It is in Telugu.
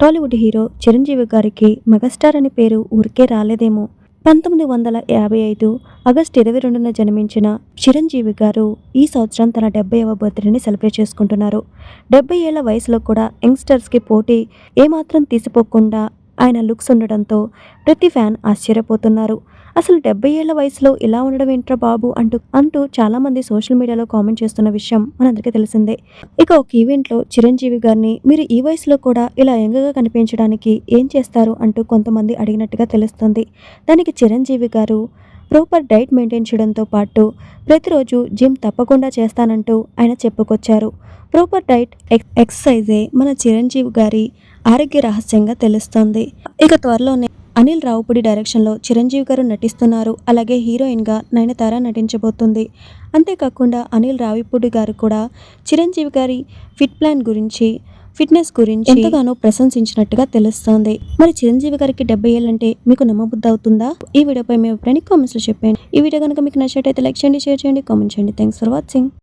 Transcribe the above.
టాలీవుడ్ హీరో చిరంజీవి గారికి మెగాస్టార్ అనే పేరు ఊరికే రాలేదేమో. పంతొమ్మిది వందల యాభై ఐదు ఆగస్టు ఇరవై రెండున జన్మించిన చిరంజీవి గారు ఈ సంవత్సరం తన డెబ్బైవ బర్త్డేని సెలబ్రేట్ చేసుకుంటున్నారు. డెబ్బై ఏళ్ళ వయసులో కూడా యంగ్స్టర్స్కి పోటీ ఏమాత్రం తీసిపోకుండా ఆయన లుక్స్ ఉండడంతో ప్రతి ఫ్యాన్ ఆశ్చర్యపోతున్నారు. అసలు డెబ్బై ఏళ్ళ వయసులో ఇలా ఉండడం ఏంట్రా బాబు అంటూ అంటూ చాలా మంది సోషల్ మీడియాలో కామెంట్ చేస్తున్న విషయం మనందరికీ తెలిసిందే. ఇక ఒక ఈవెంట్లో చిరంజీవి గారిని మీరు ఈ వయసులో కూడా ఇలా యంగ్గా కనిపించడానికి ఏం చేస్తారు అంటూ కొంతమంది అడిగినట్టుగా తెలుస్తుంది. దానికి చిరంజీవి గారు ప్రాపర్ డైట్ మెయింటైన్ చేయడంతో పాటు ప్రతిరోజు జిమ్ తప్పకుండా చేస్తానంటూ ఆయన చెప్పుకొచ్చారు. ప్రాపర్ డైట్ ఎక్సర్సైజే మన చిరంజీవి గారి ఆరోగ్య రహస్యంగా తెలుస్తోంది. ఇక త్వరలోనే అనిల్ రావుపూడి డైరెక్షన్లో చిరంజీవి గారు నటిస్తున్నారు. అలాగే హీరోయిన్గా నయనతార నటించబోతుంది. అంతేకాకుండా అనిల్ రావిపూడి గారు కూడా చిరంజీవి గారి ఫిట్ ప్లాన్ గురించి ఫిట్నెస్ గురించి ఎంతగానో ప్రశంసించినట్టుగా తెలుస్తోంది. మరి చిరంజీవి గారికి డెబ్బై ఏళ్ళంటే మీకు నమ్మబుద్ధి అవుతుందా ఈ వీడియోపై మీ అభిప్రాయాన్ని కామెంట్స్లో చెప్పండి. ఈ వీడియో కనుక మీకు నచ్చినట్టయితే లైక్ చేయండి షేర్ చేయండి కామెంట్ చేయండి. Thanks for watching